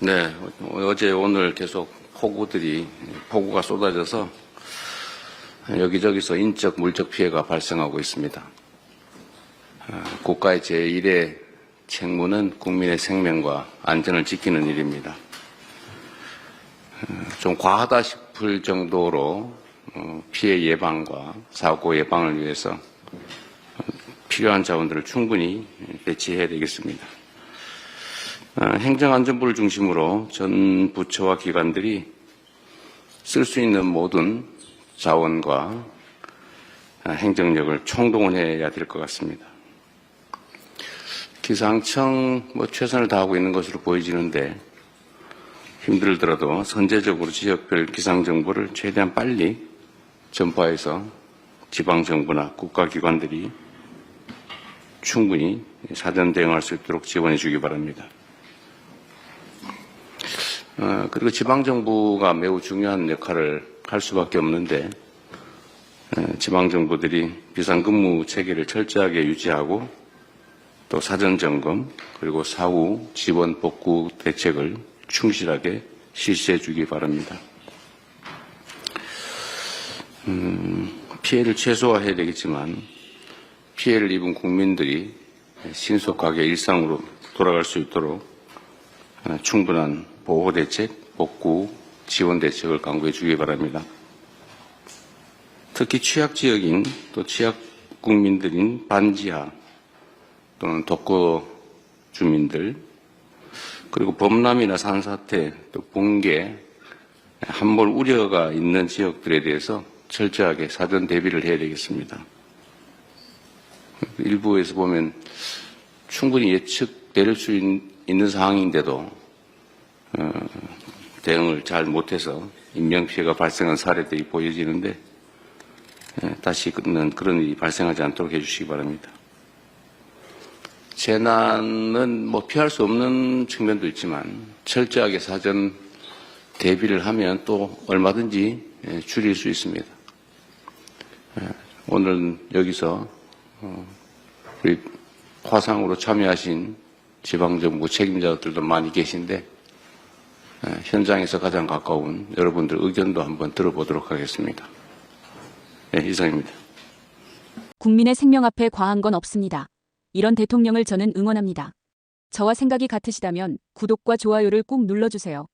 네, 어제 오늘 계속 폭우들이 폭우가 쏟아져서 여기저기서 인적 물적 피해가 발생하고 있습니다. 아, 국가의 제1의 책무는 국민의 생명과 안전을 지키는 일입니다. 어, 좀 과하다 싶을 정도로 어, 피해 예방과 사고 예방을 위해서 어, 필요한 자원들을 충분히 배치해야 되겠습니다. 어, 행정안전부를 중심으로 전 부처와 기관들이 쓸 수 있는 모든 자원과 어, 행정력을 총동원해야 될 것 같습니다. 기상청 뭐 최선을 다하고 있는 것으로 보여지는데 힘들더라도 선제적으로 지역별 기상 정보를 최대한 빨리 전파해서 지방 정부나 국가 기관들이 충분히 사전 대응할 수 있도록 지원해 주기 바랍니다. 어, 그리고 지방정부가 매우 중요한 역할을 할 수밖에 없는데 어, 지방정부들이 비상근무 체계를 철저하게 유지하고 또 사전 점검 그리고 사후 지원 복구 대책을 충실하게 실시해 주기 바랍니다. 음, 피해를 최소화해야 되겠지만 피해를 입은 국민들이 신속하게 일상으로 돌아갈 수 있도록 어, 충분한 보호 대책, 복구, 지원 대책을 강구해 주기 바랍니다. 특히 취약 지역인 또 취약 국민들인 반지하 또는 독거 주민들 그리고 범람이나 산사태 또 붕괴 함몰 우려가 있는 지역들에 대해서 철저하게 사전 대비를 해야 되겠습니다. 일부에서 보면 충분히 예측될 수 있- 있는 상황인데도 어, 대응을 잘 못해서 인명피해가 발생한 사례들이 보여지는데 예, 다시는 그런 일이 발생하지 않도록 해주시기 바랍니다. 재난은 뭐 피할 수 없는 측면도 있지만 철저하게 사전 대비를 하면 또 얼마든지 예, 줄일 수 있습니다. 예, 오늘 여기서 어, 우리 화상으로 참여하신 지방정부 책임자들도 많이 계신데 예, 현장에서 가장 가까운 여러분들 의견도 한번 들어보도록 하겠습니다. 네, 이상입니다. 국민의 생명 앞에 과한 건 없습니다. 이런 대통령을 저는 응원합니다. 저와 생각이 같으시다면 구독과 좋아요를 꼭 눌러주세요.